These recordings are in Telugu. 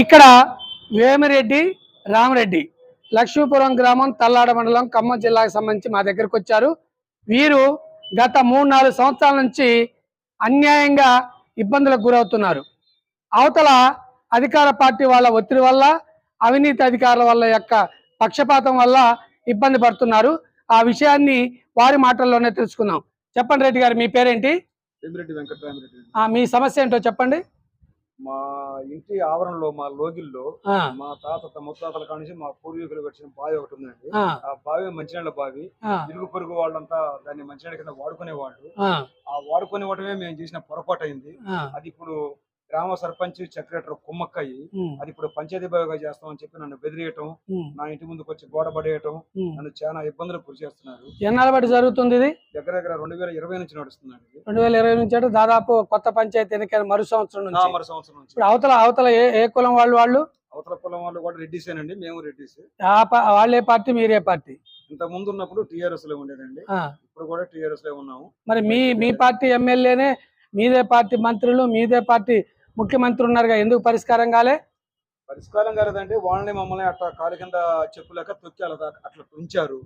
ఇక్కడ వేమిరెడ్డి రామరెడ్డి లక్ష్మీపురం గ్రామం తల్లాడ మండలం ఖమ్మం జిల్లాకు సంబంధించి మా దగ్గరకు వచ్చారు. వీరు గత మూడు నాలుగు సంవత్సరాల నుంచి అన్యాయంగా ఇబ్బందులకు గురవుతున్నారు. అవతల అధికార పార్టీ వాళ్ళ ఒత్తిడి వల్ల అవినీతి అధికారుల వల్ల యొక్క పక్షపాతం వల్ల ఇబ్బంది పడుతున్నారు. ఆ విషయాన్ని వారి మాటల్లోనే తెలుసుకుందాం. చెప్పండి రెడ్డి గారు మీ పేరేంటి? వేమిరెడ్డి వెంకటరామరెడ్డి ఆ, మీ సమస్య ఏంటో చెప్పండి. మా ఇంటి ఆవరణలో మా లోగిల్లో మా తాత ముత్తాతల కానించి మా పూర్వీకులు వచ్చిన బావి ఒకటి ఉందండి. ఆ, బావి మంచినీళ్ళ బావి. ఇరుగు పొరుగు వాళ్ళంతా దాన్ని మంచినీళ్ళ కింద వాడుకునేవాళ్ళు. ఆ, వాడుకునేవటమే మేము చేసిన పొరపాటు అయింది అది ఇప్పుడు గ్రామ సర్పంచ్ సెక్రటరీ కుమ్మక్కయ్యి అది ఇప్పుడు పంచాయతీ బావిగా చేస్తామని చెప్పి నన్ను బెదిరియటం నా ఇంటి ముందుకు వచ్చి గోడ పడేయటం. నన్ను చాలా ఇబ్బందులకు గురి చేస్తున్నారు. ఎన్నాళ్ళ బట్టి జరుగుతుంది ఇది? దగ్గర దగ్గర రెండు వేల ఇరవై నుంచి నడుస్తుందండి ఇది. రెండు వేల ఇరవై నుంచి అంటే దాదాపు కొత్త పంచాయతీ ఎన్నికల మరు సంవత్సరం నుంచి. మరి సంవత్సరం నుంచి. ఇప్పుడు అవతల అవతల ఏ ఏ కులం వాళ్ళు వాళ్ళు? అవతల కులం వాళ్ళు కూడా రెడ్డిసేనండి మేము రెడ్డిసే. వాళ్ళే పార్టీ మీరే పార్టీ? ఇంత ముందు ఉన్నప్పుడు టిఆర్ఎస్లో ఉండేదండి ఇప్పుడు కూడా టిఆర్ఎస్లో ఉన్నాము. మరి మీ మీ పార్టీ ఎమ్మెల్యేనే మీదే పార్టీ మంత్రులు మీదే పార్టీ ముఖ్యమంత్రి ఉన్నారుగా ఎందుకు పరిష్కారం కాలే? పరిష్కారం కాలేదంటే వాళ్ళని మమ్మల్ని అట్లా కాలు కింద చెప్పులేక తొక్కి అలా అట్లా ఉంచారు.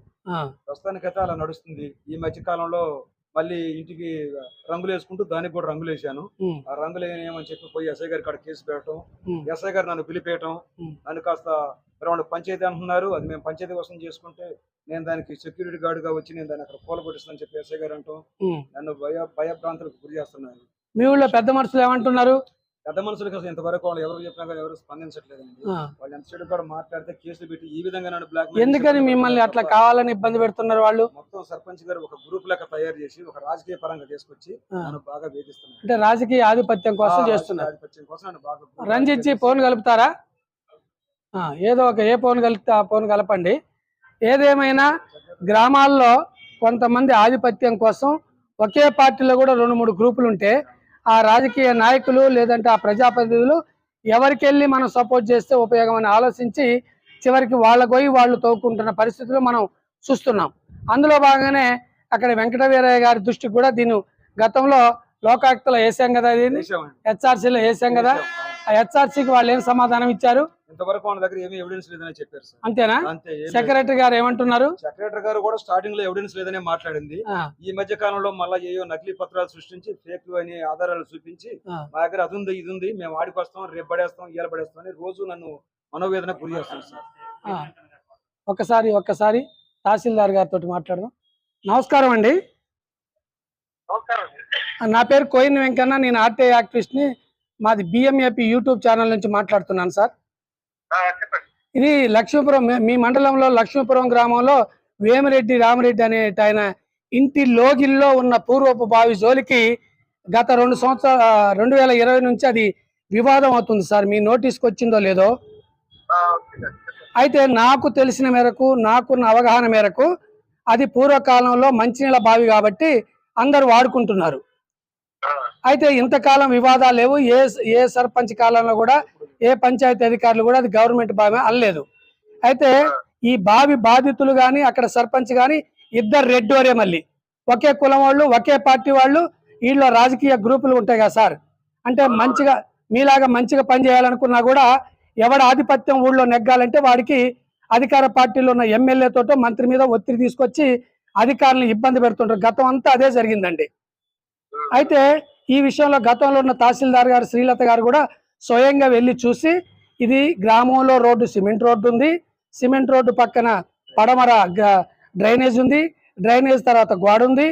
ప్రస్తుతానికైతే అలా నడుస్తుంది. ఈ మధ్య కాలంలో మళ్ళీ ఇంటికి రంగులు వేసుకుంటూ దానికి కూడా రంగులు వేసాను ఆ రంగులు ఏమని చెప్పి పోయి ఎస్ఐ గారి కాడ కేసు పెట్టడం ఎస్ఐ గారు నన్ను పిలిపేయటం. నన్ను కాస్త రెండు పంచాయతీ అంటున్నారు. అది మేము పంచాయతీ కోసం చేసుకుంటే నేను దానికి సెక్యూరిటీ గార్డుగా వచ్చి నేను దాన్ని అక్కడ కూలగొట్టిస్తానని చెప్పి ఎస్ఐ గారు అంటాం. నన్ను భయ భయభ్రాంతులకు గురి చేస్తున్నారు. మీ ఊళ్ళో పెద్ద మనుషులు ఏమంటున్నారు? పెద్ద మనుషులకు అసలు ఇంతవరకు వాళ్ళు ఎవరు చెప్పినా కానీ ఎవరు స్పందించట్లేదండి. ఆ, వాళ్ళు కూడా మాట్లాడితే కేసులు పెట్టి ఈ విధంగా బ్లాక్ ఎందుకని మిమ్మల్ని అట్లా కావాలని ఇబ్బంది పెడుతున్నారు వాళ్ళు? మొత్తం సర్పంచ్ గారు ఒక గ్రూప్ లెక్క తయారు చేసి ఒక రాజకీయ పరంగా తీసుకొచ్చి నన్ను బాగా వేధిస్తున్నారు. అంటే రాజకీయ ఆధిపత్యం కోసం చేస్తున్నారు. ఆధిపత్యం కోసం నన్ను బాగా రంజిత్ జీ ఫోన్ కలుపుతారా? ఆ, ఏదో ఒక ఏ ఫోన్ కలిపితే ఆ ఫోన్ కలపండి. ఏదేమైనా గ్రామాల్లో కొంతమంది ఆధిపత్యం కోసం ఒకే పార్టీలో కూడా రెండు మూడు గ్రూపులు ఉంటే ఆ రాజకీయ నాయకులు లేదంటే ఆ ప్రజాప్రతినిధులు ఎవరికి వెళ్ళి మనం సపోర్ట్ చేస్తే ఉపయోగం అని ఆలోచించి చివరికి వాళ్ళ పోయి వాళ్ళు తోకుంటున్న పరిస్థితులు మనం చూస్తున్నాం. అందులో భాగంగానే అక్కడ వెంకట వీరయ్య గారి దృష్టికి కూడా దీన్ని గతంలో లోకాయుక్తలో వేసాం కదా దీన్ని. హెచ్ఆర్సీలో వేసాం కదా? హెచ్ఆర్సీకి వాళ్ళు ఏం సమాధానం ఇచ్చారు? ఇంతవరకు వాళ్ళ దగ్గర ఏమీ ఎవిడెన్స్ లేదని చెప్పారు సార్ అంతేనా? అంతే ఏం లేదు. సెక్రటరీ గారు ఏమంటున్నారు? సెక్రటరీ గారు కూడా స్టార్టింగ్లో ఎవిడెన్స్ లేదనే మాట్లాడింది. ఆ, ఈ మధ్య కాలంలో మళ్ళీ ఏయో నకిలీ పత్రాలు సృష్టించి ఫేక్ అని ఆధారాలు చూపించి ఆ. మా దగ్గర అది ఉంది ఇది ఉంది మేము ఆడికి వస్తాం రేపు పడేస్తాం ఇవాళ పడేస్తాం అని రోజు నన్ను మనోవేదన గురి చేస్తాను సార్ ఆ. ఒక్కసారి ఒక్కసారి తహసీల్దార్ గారితో మాట్లాడదాం. నమస్కారం అండి. నా పేరు కోయిన్ వెంకన్న నేను ఆర్టీఐ యాక్టివిస్ట్ని మాది బిఎంఏపి యూట్యూబ్ ఛానల్ నుంచి మాట్లాడుతున్నాను సార్. ఇది లక్ష్మీపురం మీ- మండలంలో లక్ష్మీపురం గ్రామంలో వేమిరెడ్డి రామరెడ్డి అనే ఆయన ఇంటి లోగిల్లో ఉన్న పూర్వపు బావి జోలికి గత రెండు సంవత్సరాల రెండు వేల ఇరవై నుంచి అది వివాదం అవుతుంది సార్. మీ నోటీస్కి వచ్చిందో లేదో? అయితే నాకు తెలిసిన మేరకు నాకున్న అవగాహన మేరకు అది పూర్వకాలంలో మంచినీళ్ళ బావి కాబట్టి అందరూ వాడుకుంటున్నారు. అయితే ఇంతకాలం వివాదాలు లేవు. ఏ ఏ సర్పంచ్ కాలంలో కూడా ఏ పంచాయతీ అధికారులు కూడా అది గవర్నమెంట్ బావి అనలేదు. అయితే ఈ బావి బాధితులు కానీ అక్కడ సర్పంచ్ కానీ ఇద్దరు రెడ్డోరే వరే మళ్ళీ. ఒకే కులం వాళ్ళు ఒకే పార్టీ వాళ్ళు వీళ్ళ రాజకీయ గ్రూపులు ఉంటాయి కదా సార్. అంటే మంచిగా మీలాగా మంచిగా పనిచేయాలనుకున్నా కూడా ఎవడ ఆధిపత్యం ఊళ్ళో నెగ్గాలంటే వాడికి అధికార పార్టీలో ఉన్న ఎమ్మెల్యేతోటో మంత్రి మీద ఒత్తిడి తీసుకొచ్చి అధికారులను ఇబ్బంది పెడుతుంటారు. గతం అంతా అదే జరిగిందండి. అయితే ఈ విషయంలో గతంలో ఉన్న తహసీల్దార్ గారు శ్రీలత గారు కూడా స్వయంగా వెళ్ళి చూసి ఇది గ్రామంలో రోడ్డు సిమెంట్ రోడ్డు ఉంది. సిమెంట్ రోడ్డు పక్కన పడమర గ- డ్రైనేజ్ ఉంది. డ్రైనేజ్ తర్వాత గోడ ఉంది.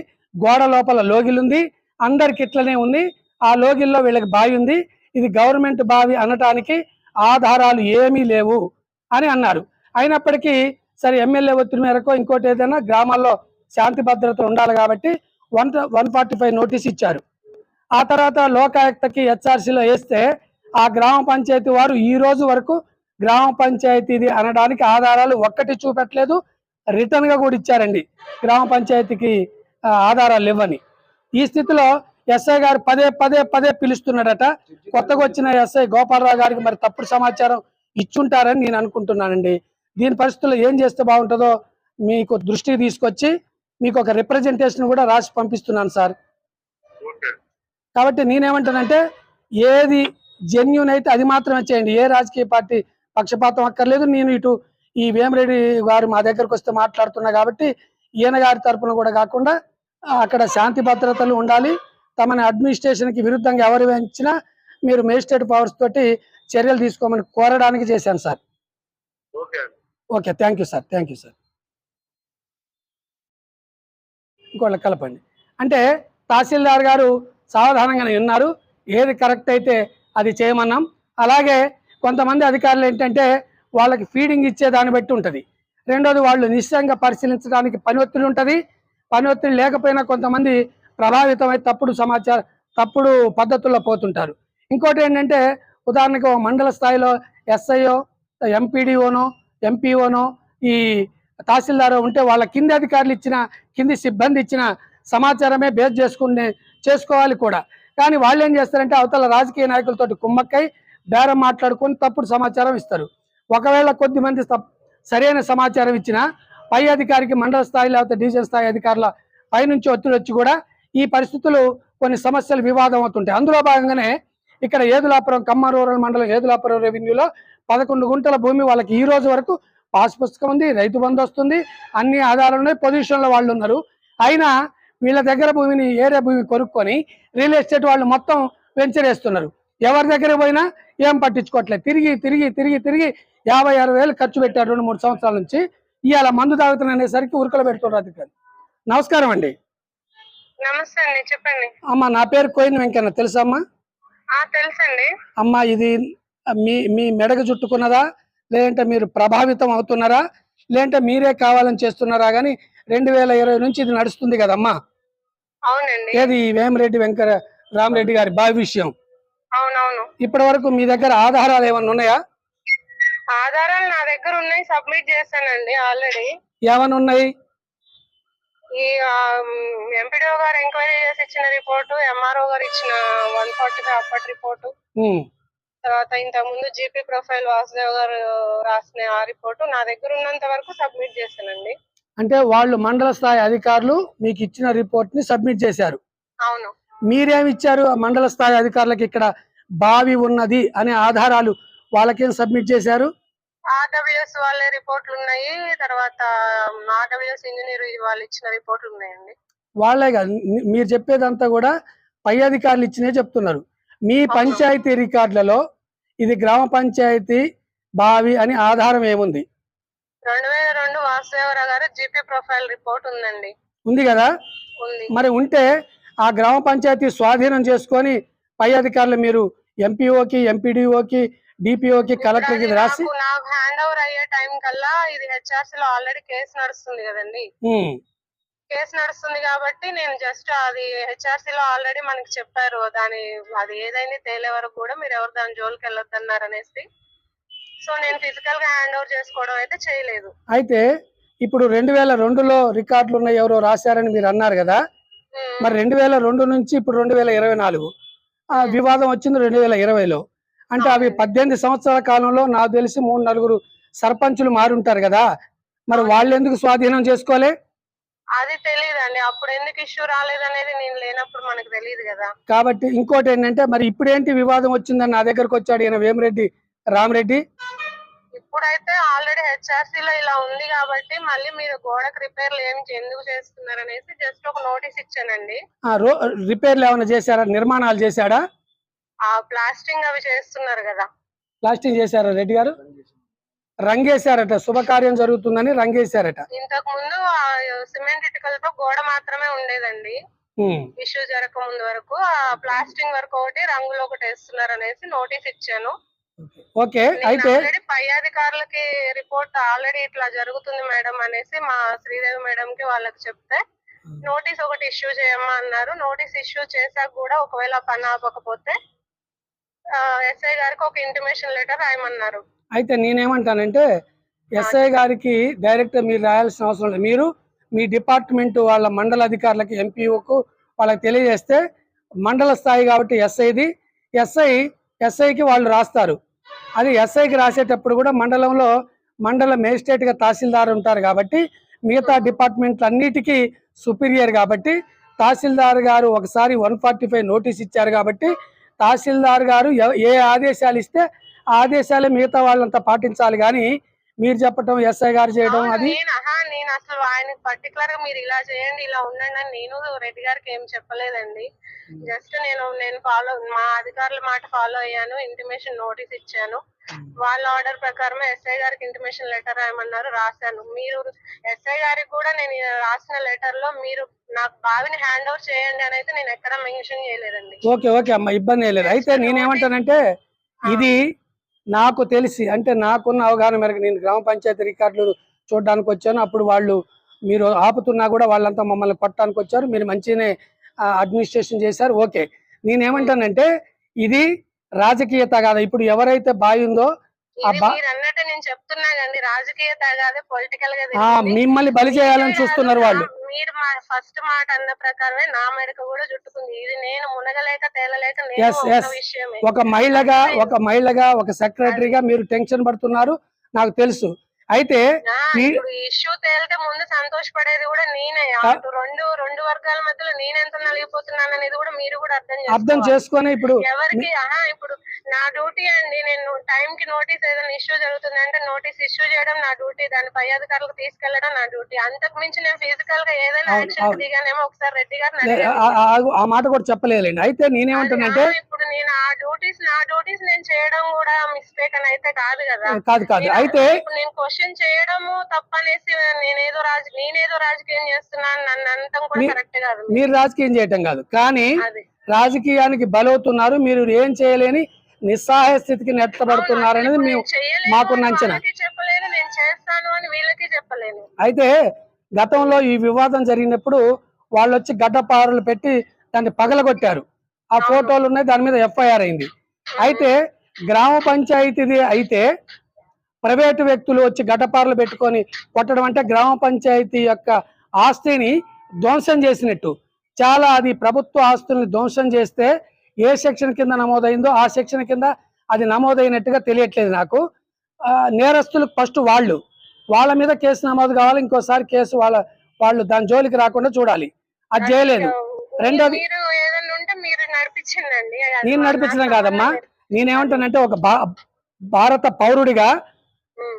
గోడ లోపల లోగిలుంది అందరికి ఇట్లనే ఉంది. ఆ లోగిల్లో వీళ్ళకి బావి ఉంది. ఇది గవర్నమెంట్ బావి అనటానికి ఆధారాలు ఏమీ లేవు అని అన్నారు. అయినప్పటికీ సరే ఎమ్మెల్యే ఒత్తిడి మేరకు ఇంకోటి ఏదైనా గ్రామాల్లో శాంతి భద్రత ఉండాలి కాబట్టి one one forty five notice ఇచ్చారు. ఆ తర్వాత లోకాయుక్తకి హెచ్ఆర్సీలో వేస్తే ఆ గ్రామ పంచాయతీ వారు ఈ రోజు వరకు గ్రామ పంచాయతీది అనడానికి ఆధారాలు ఒక్కటి చూపెట్టలేదు రిటర్న్గా కూడా ఇచ్చారండి. గ్రామ పంచాయతీకి ఆధారాలు ఇవ్వని. ఈ స్థితిలో ఎస్ఐ గారు పదే పదే పదే పిలుస్తున్నాడట. కొత్తగా వచ్చిన ఎస్ఐ గోపాలరావు గారికి మరి తప్పుడు సమాచారం ఇచ్చుంటారని నేను అనుకుంటున్నానండి. దీని పరిస్థితుల్లో ఏం చేస్తే బాగుంటుందో మీకు దృష్టికి తీసుకొచ్చి మీకు ఒక రిప్రజెంటేషన్ కూడా రాసి పంపిస్తున్నాను సార్. కాబట్టి నేనేమంటానంటే ఏది జెన్యున్ అయితే అది మాత్రమే చేయండి. ఏ రాజకీయ పార్టీ పక్షపాతం అక్కర్లేదు. నేను ఇటు ఈ వేమిరెడ్డి గారు మా దగ్గరకు వస్తే మాట్లాడుతున్నా కాబట్టి ఈయన గారి తరపున కూడా కాకుండా అక్కడ శాంతి భద్రతలు ఉండాలి. తమని అడ్మినిస్ట్రేషన్కి విరుద్ధంగా ఎవరు వెంచినా మీరు మేజిస్ట్రేట్ పవర్స్ తోటి చర్యలు తీసుకోమని కోరడానికి చేశాను sir. Okay. Thank you sir. Thank you sir. ఇంకోళ్ళకి కలపండి. అంటే తహసీల్దార్ గారు సావధానంగానే ఉన్నారు. ఏది కరెక్ట్ అయితే అది చేయమన్నాం. అలాగే కొంతమంది అధికారులు ఏంటంటే వాళ్ళకి ఫీడింగ్ ఇచ్చే దాన్ని బట్టి ఉంటుంది. రెండోది వాళ్ళు నిశ్చయంగా పరిశీలించడానికి పని ఒత్తిడి ఉంటుంది. పని ఒత్తిడి లేకపోయినా కొంతమంది ప్రభావితమై తప్పుడు సమాచారం తప్పుడు పద్ధతుల్లో పోతుంటారు. ఇంకోటి ఏంటంటే ఉదాహరణకు మండల స్థాయిలో ఎస్ఐఓ ఎంపీడీఓనో ఎంపీఓనో ఈ తహసీల్దార్ ఉంటే వాళ్ళ కింది అధికారులు ఇచ్చిన కింది సిబ్బంది ఇచ్చిన సమాచారమే బేస్ చేసుకునే చేసుకోవాలి కూడా. కానీ వాళ్ళు ఏం చేస్తారంటే అవతల రాజకీయ నాయకులతోటి కుమ్మక్కై బేరం మాట్లాడుకొని తప్పుడు సమాచారం ఇస్తారు. ఒకవేళ కొద్ది మంది సరైన సమాచారం ఇచ్చినా పై అధికారికి మండల స్థాయి లేకపోతే డివిజన్ స్థాయి అధికారుల పైనుంచి ఒత్తిడి వచ్చి కూడా ఈ పరిస్థితులు కొన్ని సమస్యలు వివాదం అవుతుంటాయి. అందులో భాగంగానే ఇక్కడ ఏదులాపురం ఖమ్మం రూరల్ మండలం ఏదులాపురం రెవెన్యూలో పదకొండు గుంటల భూమి వాళ్ళకి ఈ రోజు వరకు పాస్ పుస్తకం ఉంది రైతు బంధు వస్తుంది అన్ని ఆధారాలు ఉన్నాయి పొజిషన్లో వాళ్ళు ఉన్నారు. అయినా వీళ్ళ దగ్గర భూమిని ఏరియా భూమి కొనుక్కొని రియల్ ఎస్టేట్ వాళ్ళు మొత్తం వెంచర్ వేస్తున్నారు ఎవరి దగ్గర పోయినా ఏం పట్టించుకోవట్లేదు. తిరిగి తిరిగి తిరిగి తిరిగి యాభై అరవై వేలు ఖర్చు పెట్టారు రెండు మూడు సంవత్సరాల నుంచి. ఇవాళ మందు తాగుతున్నా అనేసరికి ఉరుకలు పెడుతున్నారు అధికారులు నమస్కారం అండి. నమస్తే అండి చెప్పండి. అమ్మ నా పేరు కోయిన వెంకన్న. తెలుసా అమ్మా? తెలుసండి. అమ్మ ఇది మీ మీ మెడకు చుట్టుకున్నదా? లేదంటే మీరు ప్రభావితం అవుతున్నారా? లేదంటే మీరే కావాలని చేస్తున్నారా? కానీ రెండు వేల ఇరవై నుంచి ఇది నడుస్తుంది కదమ్మా. అవునండి. ఏది వేమిరెడ్డి వెంకట రామరెడ్డి గారి బావి విషయం అవునవును. ఇప్పటి వరకు మీ దగ్గర ఆధారాలు ఏమన్నా ఉన్నాయా? ఆధారాలు నా దగ్గర ఉన్నాయి సబ్మిట్ చేశానండి ఆల్రెడీ. ఏమన్నా ఉన్నాయి? ఈ ఎంపీడీఓ గారు ఎంక్వైరీ చేసి ఇచ్చిన రిపోర్టు ఎంఆర్ఓ గారు ఇచ్చిన వన్ ఫార్టీ ఫైవ్ అప్పటి రిపోర్టు. తర్వాత ఇంతకు ముందు జీపీ ప్రొఫైల్ వాసుదేవ్ గారు రాసిన ఆ రిపోర్టు నా దగ్గర ఉన్నంత వరకు సబ్మిట్ చేశానండి. అంటే వాళ్ళు మండల స్థాయి అధికారులు మీకు ఇచ్చిన రిపోర్ట్ని సబ్మిట్ చేశారు. అవును. మీరేమి ఇచ్చారు? ఆ మండల స్థాయి అధికారులకు ఇక్కడ బావి ఉన్నది అనే ఆధారాలు వాళ్ళకేం సబ్మిట్ చేశారు? ఆర్డబ్ల్యూఎస్ వాళ్ళ రిపోర్ట్లు ఉన్నాయి. తర్వాత ఆర్డబ్ల్యూఎస్ ఇంజనీర్ వాళ్ళు ఇచ్చిన రిపోర్ట్లు ఉన్నాయండి. వాళ్ళే కాదు. మీరు చెప్పేదంతా కూడా పై అధికారులు ఇచ్చినే చెప్తున్నారు. మీ పంచాయతీ రికార్డులలో ఇది గ్రామ పంచాయతీ బావి అని ఆధారం ఏముంది? రెండు వేల వాసుదేవరావు గారు జీపీ ప్రొఫైల్ రిపోర్ట్ ఉందండి. ఉంది కదా? మరి ఉంటే ఆ గ్రామ పంచాయతీ స్వాధీనం చేసుకొని పై అధికారులు మీరు ఎంపీఓకి ఎంపీడీఓకి డిపిఓకి కలెక్టర్కి ఇది రాసి నాకు హ్యాండ్ ఓవర్ అయ్యే టైం కల్లా ఇది హెచ్ఆర్సీ లో ఆల్రెడీ కేసు నడుస్తుంది కదండి. కేసు నడుస్తుంది కాబట్టి నేను జస్ట్ అది హెచ్ఆర్సీ లో ఆల్రెడీ మనకి చెప్పారు. దాని అది ఏదైంది తేలే వరకు కూడా మీరు ఎవరు దాని జోలికి వెళ్ళొద్దన్నారు అనేసి. సో నేను ఫిజికల్గా హ్యాండ్ ఓవర్ చేసుకోవడం అయితే చేయలేదు. అయితే ఇప్పుడు రెండు వేల రెండులో రికార్డులు ఉన్నాయి ఎవరో రాశారని మీరు అన్నారు కదా. మరి రెండు వేల రెండు నుంచి ఇప్పుడు రెండు వేల ఇరవై నాలుగు. ఆ వివాదం వచ్చింది రెండు వేల ఇరవైలో. అంటే అవి పద్దెనిమిది సంవత్సరాల కాలంలో నాకు తెలిసి మూడు నలుగురు సర్పంచులు మారుంటారు కదా. మరి వాళ్ళు ఎందుకు స్వాధీనం చేసుకోలే? అది తెలియదండి అప్పుడు ఎందుకు ఇష్యూ రాలేదనేది నేను లేనప్పుడు మనకు తెలియదు కదా. కాబట్టి ఇంకోటి ఏంటంటే మరి ఇప్పుడేంటి వివాదం వచ్చిందని నా దగ్గరకు వచ్చాడు ఈయన వేమిరెడ్డి రామరెడ్డి? ఇప్పుడైతే ఆల్రెడీ హెచ్ఆర్సీ లో ఇలా ఉంది కాబట్టి మళ్ళీ మీరు గోడకు రిపేర్లు ఏం ఎందుకు చేస్తున్నారు అనేసి జస్ట్ ఒక నోటీస్ ఇచ్చానండి. రిపేర్లు ఏమైనా చేశారా? నిర్మాణాలు చేశాడా? ఆ ప్లాస్టింగ్ అవి చేస్తున్నారు కదా. ప్లాస్టింగ్ చేశారా రెడ్డి గారు? రంగేశారట శుభకార్యం జరుగుతుందని రంగేశారట. ఇంతకు ముందు సిమెంట్ ఇటుకలతో గోడ మాత్రమే ఉండేదండి. ఇష్యూ జరగక ముందు వరకు ఆ ప్లాస్టింగ్ వరకు ఒకటి రంగులు ఒకటి వేస్తున్నారు అనేసి నోటీస్ ఇచ్చాను. ఓకే అయితే పై అధికారులకి రిపోర్ట్ ఆల్రెడీ ఇట్లా జరుగుతుంది మేడం అనేసి మా శ్రీదేవి మేడం కి వాళ్ళకి చెప్తే నోటీస్ ఒకటి ఇష్యూ చేయమ్మా అన్నారు. నోటీస్ ఇష్యూ చేశాక కూడా ఒకవేళ పని ఆపకపోతే ఎస్ఐ గారికి ఒక ఇంటిమేషన్ లెటర్ రాయమన్నారు. అయితే నేనేమంటానంటే ఎస్ఐ గారికి డైరెక్ట్ మీరు రాయాల్సిన అవసరం లేదు. మీరు మీ డిపార్ట్మెంట్ వాళ్ళ మండల అధికారులకి ఎంపీఓకు వాళ్ళకి తెలియజేస్తే మండల స్థాయి కాబట్టి ఎస్ఐది ఎస్ఐ ఎస్ఐకి వాళ్ళు రాస్తారు. అది ఎస్ఐకి రాసేటప్పుడు కూడా మండలంలో మండల మేజిస్ట్రేట్గా తహసీల్దార్ ఉంటారు కాబట్టి మిగతా డిపార్ట్మెంట్లు అన్నిటికీ సుపీరియర్ కాబట్టి తహసీల్దార్ గారు ఒకసారి వన్ ఫార్టీ ఫైవ్ నోటీస్ ఇచ్చారు కాబట్టి తహసీల్దార్ గారు ఏ ఆదేశాలు ఇస్తే ఆ ఆదేశాలే మిగతా వాళ్ళంతా పాటించాలి కానీ మీరు చెప్పటం ఎస్ఐ గారు చేయడం అది? నేను అసలు ఆయన పర్టికులర్గా మీరు ఇలా చేయండి ఇలా ఉండండి అని నేను రెడ్డి గారికి ఏం చెప్పలేదండి. జస్ట్ నేను నేను ఫాలో మా అధికారుల మాట ఫాలో అయ్యాను ఇంటిమేషన్ నోటీస్ ఇచ్చాను. వాళ్ళ ఆర్డర్ ప్రకారం ఎస్ఐ గారికి ఇంటిమేషన్ లెటర్ రాయమన్నారు రాశాను. మీరు ఎస్ఐ గారికి కూడా నేను రాసిన లెటర్లో మీరు నాకు బావిని హ్యాండ్ ఓవర్ చేయండి అని అయితే నేను ఎక్కడ మెన్షన్ చేయలేదండి. ఓకే ఓకే అమ్మ ఇబ్బంది అయితే నేనేమంటానంటే ఇది నాకు తెలిసి అంటే నాకున్న అవగాహన మేరకు నేను గ్రామ పంచాయతీ రికార్డులు చూడడానికి వచ్చాను. అప్పుడు వాళ్ళు మీరు ఆపుతున్నా కూడా వాళ్ళంతా మమ్మల్ని కొట్టడానికి వచ్చారు. మీరు మంచిగానే అడ్మినిస్ట్రేషన్ చేశారు. ఓకే. నేనేమంటానంటే ఇది రాజకీయత కాదు. ఇప్పుడు ఎవరైతే బావి ఉందో ఆ ఇది బా- మీరు అన్నట్టు నేను చెప్తున్నా కండి రాజకీయ తగాదే పొలిటికల్గా ఆ, తిరిగింది. మిమ్మల్ని బలి చేయాలని చూస్తున్నారు వాళ్ళు. మీరు మా ఫస్ట్ మాట అన్న ప్రకారమే నా మెడక కూడా చుట్టుకుంది. ఇది నేను మునగలేక తేలలేక నేను. విషయమే. ఒక మహిళగా ఒక మహిళగా ఒక సెక్రటరీగా మీరు టెన్షన్ పడుతున్నారు. నాకు తెలుసు. అయితే ఇష్యూ తేలితే ముందు సంతోషపడేది కూడా నేనే రెండు రెండు వర్గాల మధ్యలో నేనెంత నలిగిపోతున్నాను అనేది కూడా మీరు కూడా అర్థం అర్థం. చేసుకొని ఇప్పుడు ఎవరికి ఇప్పుడు నా డ్యూటీ అండి నేను టైం కి నోటీస్ ఏదైనా ఇష్యూ జరుగుతుంది అంటే నోటీస్ ఇష్యూ చేయడం నా డ్యూటీ దాని పై అధికారులకు తీసుకెళ్ళడం నా డ్యూటీ అంతకు మించి నేను ఫిజికల్గా ఏదైనా యాక్షన్. దిగానేమో ఒకసారి రెడ్డి అడిగాను. ఆ- మాట కూడా చెప్పలేదండి అయితే నేనేమంటానంటే ఇప్పుడు నేను ఆ డ్యూటీస్ నా డ్యూటీస్ నేను చేయడం కూడా మిస్టేక్ అని అయితే కాదు కదా కాదు కాదు అయితే ఇప్పుడు నేను క్వశ్చన్ చేయడము తప్పనేసి నేనేదో రాజ నేనేదో రాజకీయం చేస్తున్నాను నన్ను అంతం కూడా కరెక్ట్ కాదు. మీరు రాజకీయం చేయటం కాదు. కానీ రాజకీయానికి బలవుతున్నారు మీరు ఏం చేయలేని నిస్సహాయ స్థితికి నెట్టబడుతున్నారు అనేది అవును, మేము మాకున్న అని అంచనా. చెప్పలేను నేను చేస్తాను అని వీళ్ళకి చెప్పలేను. అయితే గతంలో ఈ వివాదం జరిగినప్పుడు వాళ్ళు వచ్చి గడ్డపారులు పెట్టి దాన్ని పగలగొట్టారు. ఆ ఫోటోలు ఉన్నాయి దాని మీద ఎఫ్ఐఆర్ అయింది. అయితే గ్రామ పంచాయతీది అయితే ప్రైవేటు వ్యక్తులు వచ్చి గడ్డపారలు పెట్టుకొని కొట్టడం అంటే గ్రామ పంచాయతీ యొక్క ఆస్తిని ధ్వంసం చేసినట్టు. చాలా అది ప్రభుత్వ ఆస్తుల్ని ధ్వంసం చేస్తే ఏ సెక్షన్ కింద నమోదైందో ఆ సెక్షన్ కింద అది నమోదైనట్టుగా తెలియట్లేదు నాకు. నేరస్తులు ఫస్ట్ వాళ్ళు. వాళ్ళ మీద కేసు నమోదు కావాలి ఇంకోసారి కేసు వాళ్ళ వాళ్ళు దాని జోలికి రాకుండా చూడాలి. అది చేయలేదు. రెండోది నేను నడిపించడం కాదమ్మా. నేనేమంటానంటే ఒక భారత పౌరుడిగా.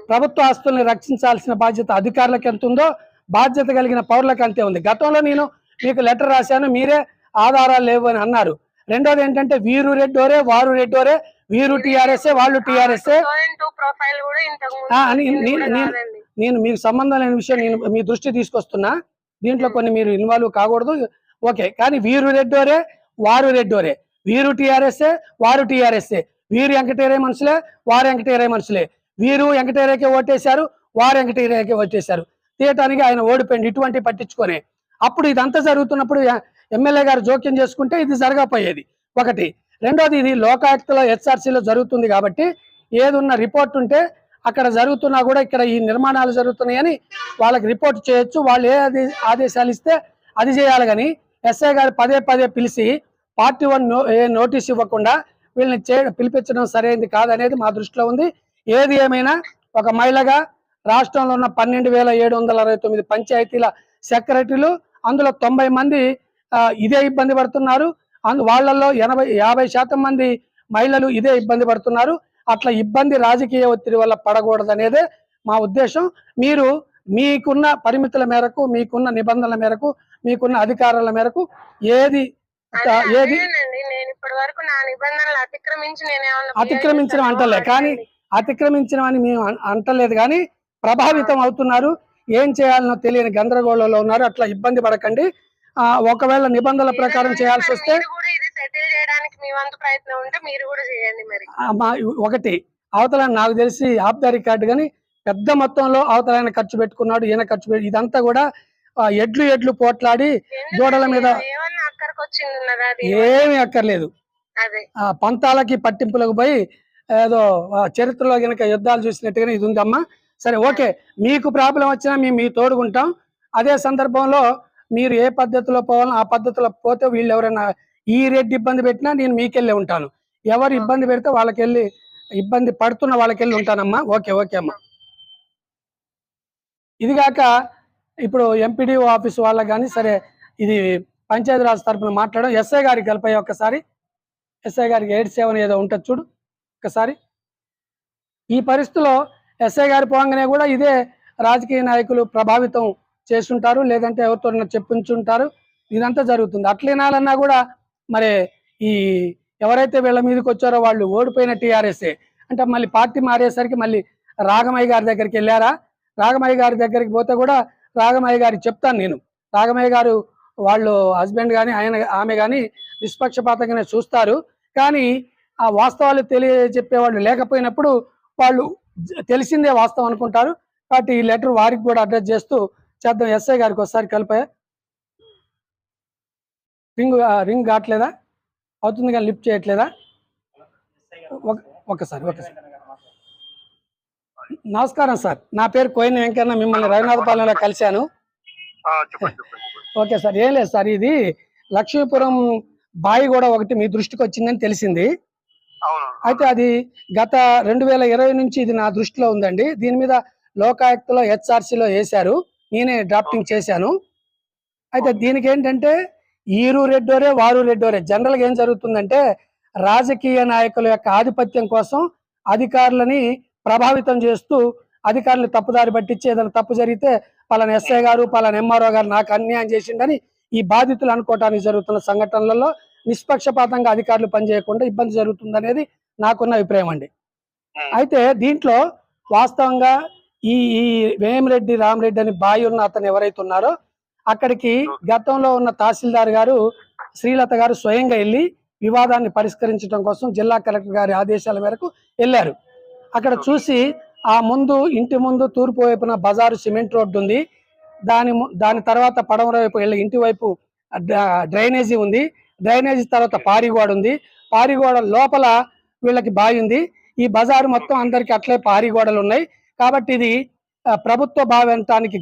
ప్రభుత్వ ఆస్తుల్ని రక్షించాల్సిన బాధ్యత అధికారులకు ఎంత ఉందో బాధ్యత కలిగిన పౌరులకు అంతే ఉంది. గతంలో నేను మీకు లెటర్ రాశాను మీరే ఆధారాలు లేవు అని అన్నారు. రెండోది ఏంటంటే వీరు రెడ్డోరే వారు రెడ్డోరే వీరు టిఆర్ఎస్ వాళ్ళు టిఆర్ఎస్ 2002 ప్రొఫైల్ కూడా ఇంతకు ముందు ఆ, అని- వచ్చింది నేను- మీకు సంబంధం లేని విషయం నేను మీ దృష్టి తీసుకొస్తున్నా. దీంట్లో కొన్ని మీరు ఇన్వాల్వ్ కాకూడదు. ఓకే కానీ వీరు రెడ్డోరే వారు రెడ్డోరే. వీరు టిఆర్ఎస్ వారు టిఆర్ఎస్ వీరు వెంకటేరే మనుషులే వారు వెంకటేరే మనుషులే. వీరు వెంకటేరేకే ఓటేశారు వారు వెంకటేరేకే ఓటేశారు. తీయటానికి ఆయన ఓడిపోయింది ఇటువంటి పట్టించుకొని. అప్పుడు ఇదంతా జరుగుతున్నప్పుడు ఎమ్మెల్యే గారు జోక్యం చేసుకుంటే ఇది జరగపోయేది. ఒకటి. రెండోది ఇది లోకాయుక్తలో హెచ్ఆర్సీలో జరుగుతుంది కాబట్టి ఏదున్న రిపోర్ట్ ఉంటే అక్కడ జరుగుతున్నా కూడా ఇక్కడ ఈ నిర్మాణాలు జరుగుతున్నాయని వాళ్ళకి రిపోర్ట్ చేయొచ్చు. వాళ్ళు ఏ ఆదేశాలు ఇస్తే అది చేయాలి కానీ ఎస్ఐ గారు పదే పదే పిలిచి party one no a notice ఇవ్వకుండా వీళ్ళని చే పిలిపించడం సరైనది కాదనేది మా దృష్టిలో ఉంది. ఏది ఏమైనా ఒక మహిళగా రాష్ట్రంలో ఉన్న పన్నెండు వేల ఏడు వందల అరవై తొమ్మిది పంచాయతీల సెక్రటరీలు అందులో తొంభై మంది ఇదే ఇబ్బంది పడుతున్నారు. అందు వాళ్ళల్లో ఎనభై యాభై శాతం మంది మహిళలు ఇదే ఇబ్బంది పడుతున్నారు. అట్లా ఇబ్బంది రాజకీయ ఒత్తిడి వల్ల పడకూడదు అనేదే మా ఉద్దేశం. మీరు మీకున్న పరిమితుల మేరకు మీకున్న నిబంధనల మేరకు మీకున్న అధికారాల మేరకు ఏది ఏది అదేనండి. నేను ఇప్పటి వరకు నా నిబంధనలు అతిక్రమించి నేను ఏమన్నా అతిక్రమించడం బిహేవ్ అంటలే కానీ అని మేము అంటలేదు కానీ ప్రభావితం అవుతున్నారు. ఏం చేయాలనో తెలియని గందరగోళంలో ఉన్నారు. అట్లా ఇబ్బంది పడకండి. ఆ, ఒకవేళ నిబంధనల ప్రకారం చేయాల్సి వస్తే ఒకటి అవతల నాకు తెలిసి ఆఫ్ ద రికార్డు కానీ పెద్ద మొత్తంలో అవతల ఆయన ఖర్చు పెట్టుకున్నాడు ఈయన ఖర్చు పెట్టి ఇదంతా కూడా ఎడ్లు ఎడ్లు పోట్లాడి దూడల మీద ఏమీ అక్కర్లేదు. పంతాలకి పట్టింపులకు పోయి ఏదో చరిత్రలో గనక యుద్ధాలు చూసినట్టుగానే ఇది ఉందమ్మా. సరే ఓకే. మీకు ప్రాబ్లం వచ్చినా మేము మీ తోడుకుంటాం అదే సందర్భంలో మీరు ఏ పద్ధతిలో పోవాలో ఆ పద్ధతిలో పోతే వీళ్ళు ఎవరైనా ఈ రెడ్డి ఇబ్బంది పెట్టినా నేను మీకెళ్ళే ఉంటాను. ఎవరు ఇబ్బంది పెడితే వాళ్ళకెళ్ళి ఇబ్బంది పడుతున్న వాళ్ళకెళ్ళి ఉంటానమ్మా. ఓకే ఓకే అమ్మా. ఇది కాక ఇప్పుడు ఎంపీడీఓ ఆఫీస్ వాళ్ళకి కానీ సరే ఇది పంచాయతీరాజ్ తరఫున మాట్లాడడం. ఎస్ఐ గారికి కలిపాయి ఒక్కసారి. ఎస్ఐ గారికి ఎయిట్ సెవెన్ ఏదో ఉంటుంది చూడు. ఒకసారి ఈ పరిస్థితిలో ఎస్ఐ గారి పోగానే కూడా ఇదే రాజకీయ నాయకులు ప్రభావితం చేస్తుంటారు లేదంటే ఎవరితో చెప్పించుంటారు. ఇదంతా జరుగుతుంది. అట్లేనాలన్నా కూడా మరి ఈ ఎవరైతే వీళ్ళ మీదకి వచ్చారో వాళ్ళు ఓడిపోయిన టీఆర్ఎస్ఏ. అంటే మళ్ళీ పార్టీ మారేసరికి మళ్ళీ రాగమయ్య గారి దగ్గరికి వెళ్ళారా? రాగమయ్య గారి దగ్గరికి పోతే కూడా రాగమయ్య గారి చెప్తాను నేను. రాగమయ్య గారు వాళ్ళు హస్బెండ్ కానీ ఆయన ఆమె కానీ నిష్పక్షపాతంగానే చూస్తారు. కానీ ఆ వాస్తవాలు తెలియ చెప్పేవాళ్ళు లేకపోయినప్పుడు వాళ్ళు తెలిసిందే వాస్తవం అనుకుంటారు. కాబట్టి ఈ లెటర్ వారికి కూడా అడ్రస్ చేస్తూ చేద్దాం. ఎస్ఐ గారికి ఒకసారి కలిపాయా రింగ్ రింగ్ కావట్లేదా? అవుతుంది కానీ లిఫ్ట్ చేయట్లేదా? ఒక- ఒకసారి ఒకసారి. నమస్కారం సార్. నా పేరు కోయిన వెంకన్న. మిమ్మల్ని రఘునాథపాలెంలో కలిశాను. Okay sir. ఏం లేదు సార్. ఇది లక్ష్మీపురం బావి కూడా ఒకటి మీ దృష్టికి వచ్చిందని తెలిసింది. అయితే అది గత రెండు వేల ఇరవై నుంచి ఇది నా దృష్టిలో ఉందండి. దీని మీద లోకాయుక్తలో హెచ్ఆర్సీలో వేశారు. నేనే డ్రాఫ్టింగ్ చేశాను. అయితే దీనికి ఏంటంటే ఈరు రెడ్డోరే వారు రెడ్డోరే. జనరల్గా ఏం జరుగుతుందంటే రాజకీయ నాయకుల యొక్క ఆధిపత్యం కోసం అధికారులని ప్రభావితం చేస్తూ అధికారులు తప్పుదారి పట్టించి ఏదైనా తప్పు జరిగితే పలానా ఎస్ఐ గారు పలానా ఎంఆర్ఓ గారు నాకు అన్యాయం చేసిండని ఈ బాధితులు అనుకోవటానికి జరుగుతున్న సంఘటనలలో నిష్పక్షపాతంగా అధికారులు పనిచేయకుండా ఇబ్బంది జరుగుతుందనేది నాకున్న అభిప్రాయం అండి. అయితే దీంట్లో వాస్తవంగా ఈ ఈ వేమిరెడ్డి రామరెడ్డి అని బాయి ఉన్న అతను ఎవరైతే ఉన్నారో అక్కడికి గతంలో ఉన్న తహసీల్దార్ గారు శ్రీలత గారు స్వయంగా వెళ్ళి వివాదాన్ని పరిష్కరించడం కోసం జిల్లా కలెక్టర్ గారి ఆదేశాల మేరకు వెళ్ళారు. అక్కడ చూసి ఆ ముందు ఇంటి ముందు తూర్పు వైపున బజారు సిమెంట్ రోడ్డు ఉంది. దాని ము- దాని తర్వాత పడమర వైపు వెళ్ళి ఇంటి వైపు డ్ర- డ్రైనేజీ ఉంది. డ్రైనేజీ తర్వాత పారిగోడ ఉంది. పారిగోడ లోపల వీళ్ళకి బావి ఉంది. ఈ బజారు మొత్తం అందరికి అట్లే పారిగోడలు ఉన్నాయి. కాబట్టి ఇది ప్రభుత్వ బావి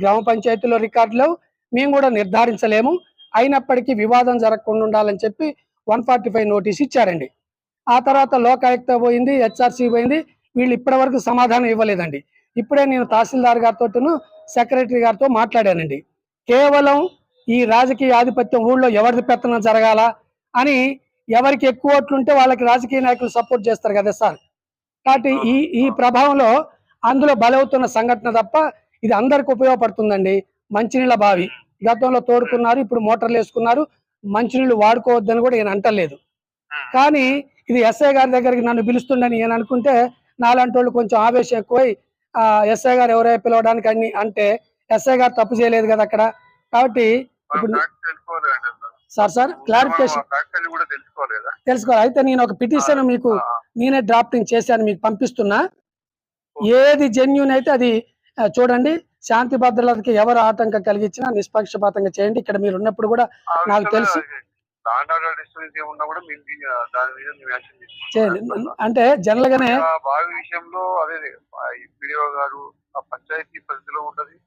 గ్రామ పంచాయతీలో రికార్డులు మేము కూడా నిర్ధారించలేము. అయినప్పటికీ వివాదం జరగకుండా ఉండాలని చెప్పి వన్ ఫార్టీ ఫైవ్ నోటీస్ ఇచ్చారండి. ఆ తర్వాత లోకాయుక్త పోయింది హెచ్ఆర్సీ పోయింది. వీళ్ళు ఇప్పటి వరకు సమాధానం ఇవ్వలేదండి. ఇప్పుడే నేను తహసీల్దార్ గారితోను సెక్రటరీ గారితో మాట్లాడానండి. కేవలం ఈ రాజకీయ ఆధిపత్యం ఊళ్ళో ఎవరిది పెత్తనం జరగాల అని ఎవరికి ఎక్కువ ఓట్లు ఉంటే వాళ్ళకి రాజకీయ నాయకులు సపోర్ట్ చేస్తారు కదా సార్. కాబట్టి ఈ ఈ ప్రభావంలో అందులో బలవుతున్న సంఘటన తప్ప ఇది అందరికి ఉపయోగపడుతుందండి. మంచినీళ్ళ బావి. గతంలో తోడుకున్నారు ఇప్పుడు మోటార్లు వేసుకున్నారు. మంచినీళ్ళు వాడుకోవద్దని కూడా ఈయన అంటలేదు. కానీ ఇది ఎస్ఐ గారి దగ్గరికి నన్ను పిలుస్తుండని ఈయన అనుకుంటే నాలాంటి వాళ్ళు కొంచెం ఆవేశం ఎక్కువై ఆ ఎస్ఐ గారు ఎవరైనా పిలవడానికి అన్ని అంటే ఎస్ఐ గారు తప్పు చేయలేదు కదా అక్కడ. కాబట్టి ఇప్పుడు. సార్ సార్ క్లారిఫికేషన్ తెలుసుకోవాలి. అయితే నేను ఒక పిటిషన్ మీకు నేనే డ్రాఫ్టింగ్ చేశాను మీకు పంపిస్తున్నా. ఏది జెన్యున్ అయితే అది చూడండి. శాంతి భద్రతకి ఎవరు ఆటంకం కలిగించినా నిష్పక్షపాతంగా చేయండి. ఇక్కడ మీరు ఉన్నప్పుడు కూడా నాకు తెలుసు. దాని. అంటే జనరల్ గానే బావి విషయంలో అదే గారు ఆ పంచాయతీ పరిధిలో ఉంటది.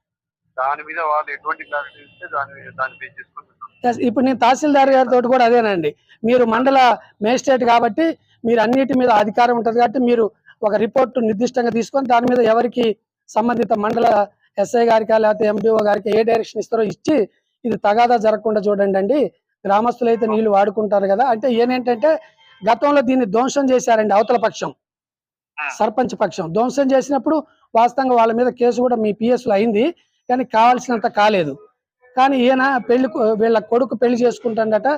దాని మీద వాళ్ళు ఎటువంటి క్లారిటీ ఇస్తే దాని దాన్ని బేస్ Yes, ఇప్పుడు నేను తహసీల్దార్ గారితో కూడా అదేనండి. మీరు మండల మేజిస్ట్రేట్ కాబట్టి మీరు అన్నిటి మీద అధికారం ఉంటుంది కాబట్టి మీరు ఒక రిపోర్ట్ నిర్దిష్టంగా తీసుకొని దాని మీద ఎవరికి సంబంధిత మండల ఎస్ఐ గారికి లేకపోతే ఎండిఓ గారికి ఏ డైరెక్షన్ ఇస్తారో ఇచ్చి ఇది తగాదా జరగకుండా చూడండి అండి. గ్రామస్తులు అయితే నీళ్ళు వాడుకుంటారు కదా. అంటే ఏనేంటంటే గతంలో దీన్ని ధ్వంసం చేశారండి అవతల పక్షం. సర్పంచ్ పక్షం. ధ్వంసం చేసినప్పుడు వాస్తవంగా వాళ్ళ మీద కేసు కూడా మీ PS లో అయింది. కానీ కావాల్సినంత కాలేదు. కానీ ఈయన పెళ్ళి వీళ్ళ కొడుకు పెళ్ళి చేసుకుంటాడట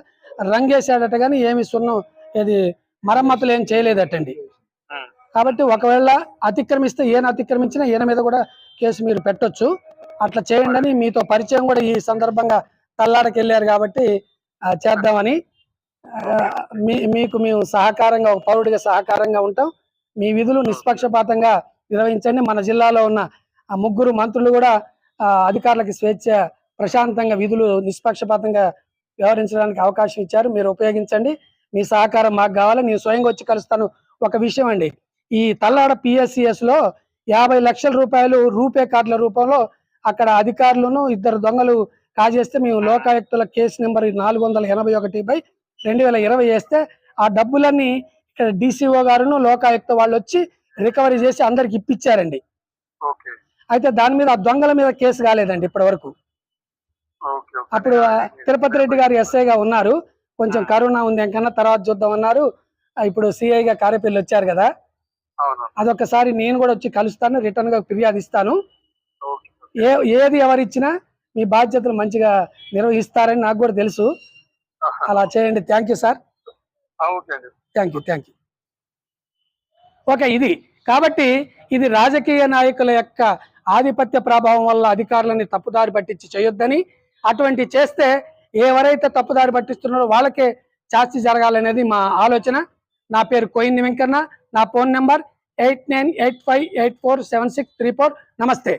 రంగేశాడట కానీ ఏమి సున్నం ఇది మరమ్మతులు ఏం చేయలేదటండి. కాబట్టి ఒకవేళ అతిక్రమిస్తే ఈయన అతిక్రమించినా ఈయన మీద కూడా కేసు మీరు పెట్టొచ్చు. అట్లా చేయండి అని మీతో పరిచయం కూడా ఈ సందర్భంగా తల్లాడకి వెళ్ళారు కాబట్టి చేద్దామని. మీ మీకు మేము సహకారంగా ఒక పౌరుడిగా సహకారంగా ఉంటాం. మీ విధులు నిష్పక్షపాతంగా నిర్వహించండి. మన జిల్లాలో ఉన్న ముగ్గురు మంత్రులు కూడా అధికారులకు స్వేచ్ఛ ప్రశాంతంగా విధులు నిష్పక్షపాతంగా వ్యవహరించడానికి అవకాశం ఇచ్చారు. మీరు ఉపయోగించండి. మీ సహకారం మాకు కావాలి. నేను స్వయంగా వచ్చి కలుస్తాను. ఒక విషయం అండి. ఈ తల్లాడ పిఎస్సిఎస్లో యాభై లక్షల రూపాయలు రూపే కార్డుల రూపంలో అక్కడ అధికారులను ఇద్దరు దొంగలు కాజేస్తే మేము లోకాయుక్తుల కేసు నెంబర్ నాలుగు వందల ఎనభై ఒకటి బై రెండు వేల ఇరవై వేస్తే ఆ డబ్బులన్నీ ఇక్కడ డిసిఓ గారును లోకాయుక్త వాళ్ళు వచ్చి రికవరీ చేసి అందరికి ఇప్పించారండి అయితే దాని మీద ఆ దొంగల మీద కేసు కాలేదండి ఇప్పటి వరకు. అప్పుడు తిరుపతి రెడ్డి గారు ఎస్ఐగా ఉన్నారు. కొంచెం కరోనా ఉంది ఎంకన్నా తర్వాత చూద్దాం అన్నారు. ఇప్పుడు సిఐగా కారేపల్లి వచ్చారు కదా. అదొకసారి నేను కూడా వచ్చి కలుస్తాను రిటర్న్గా ఫిర్యాదు ఇస్తాను. ఏ ఏది ఎవరిచ్చినా మీ బాధ్యతలు మంచిగా నిర్వహిస్తారని నాకు కూడా తెలుసు. అలా చేయండి. Thank you sir thank you thank you okay ఇది. కాబట్టి ఇది రాజకీయ నాయకుల యొక్క ఆధిపత్య ప్రభావం వల్ల అధికారులని తప్పుదారి పట్టించి చేయొద్దని అటువంటి చేస్తే ఎవరైతే తప్పుదారి పట్టిస్తున్నారో వాళ్ళకే చాస్తి జరగాలనేది మా ఆలోచన. నా పేరు కోయిన్ వెంకన్న. నా phone number eight nine eight five eight four seven six three four. నమస్తే.